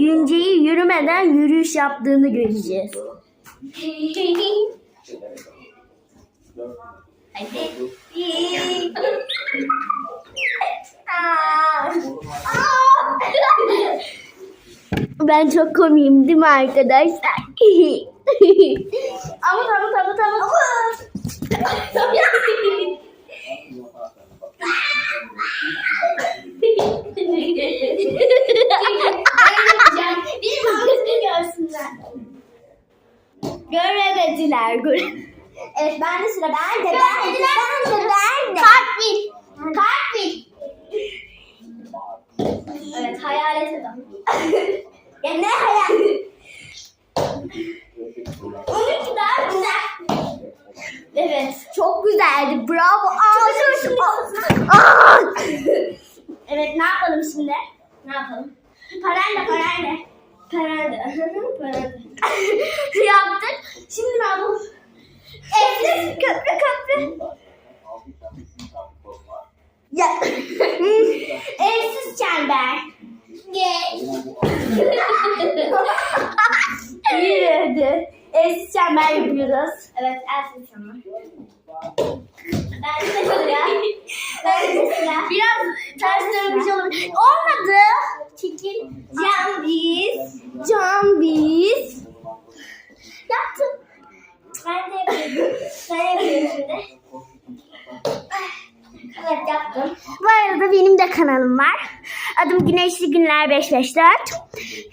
Günce'yi yürümeden yürüyüş yaptığını göreceğiz. Ben çok komiyim değil mi arkadaşlar? ama tamam tamam tamam. Benim Göremediler. göre- Evet ben de sıra ben de ben de ben de ben de. Kalp Kalp Evet hayalet adam. ya ne hayal? Onunki daha güzel. Evet çok güzeldi. Bravo. Aa, şu, Aa! evet ne yapalım şimdi? Ne yapalım? Parayla parayla. Parayla. Parayla. Yaptık. Şimdi ne yapalım? Evsiz köprü köprü. Ya. Evsiz çember. Geç. Yürüdü. Eski çember yapıyoruz. Evet evsiz çember. Ben de sıra. Ben de sıra. Biraz ters dönmüş olabilir. Olmadı. Çekil. Can biz. Can biz. Yaptım. Ben de yapıyorum. Ben yapıyorum şimdi. Evet yaptım. Bu arada benim de kanalım var. Adım Güneşli Günler 554.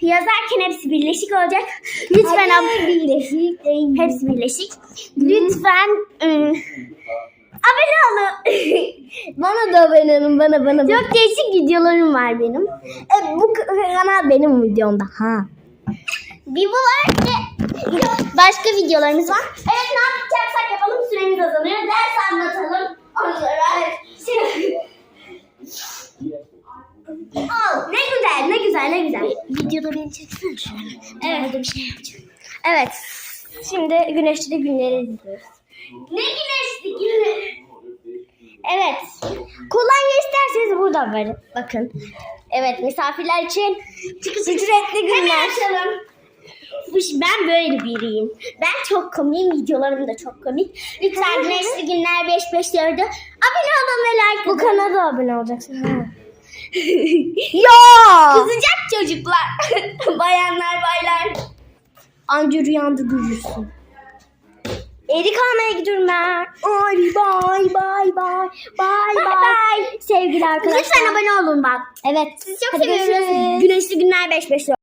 Yazarken hepsi birleşik olacak. Lütfen ab- birleşik değil. hepsi birleşik. Lütfen ıı, abone olun. Bana da abone olun bana bana. Çok değişik videolarım var benim. E, bu kanal benim videomda. Ha. Bir bu var ve Başka videolarımız var. Evet ne yapacaksak yapalım süremiz azalıyor. Ders anlatalım. Onlara ne güzel. Videoda beni çeksene şöyle. Evet. bir şey yapacağım. Evet. Şimdi güneşli günleri izliyoruz. ne güneşli günler. Evet. Kolonya isterseniz burada var. Bakın. Evet misafirler için ücretli günler. ş- Ben böyle biriyim. Ben çok komiyim. Videolarım da çok komik. Lütfen güneşli günler 554'ü abone olun ve like Bu kanala abone olacaksın. ya. Kızacak çocuklar. Bayanlar baylar. Anca rüyanda görürsün. Erik almaya gidiyorum ben. Ay bay bay bay bay bay. Sevgili arkadaşlar. Lütfen abone olun bak. Evet. Sizi çok Hadi seviyoruz. görüşürüz. Güneşli günler 554.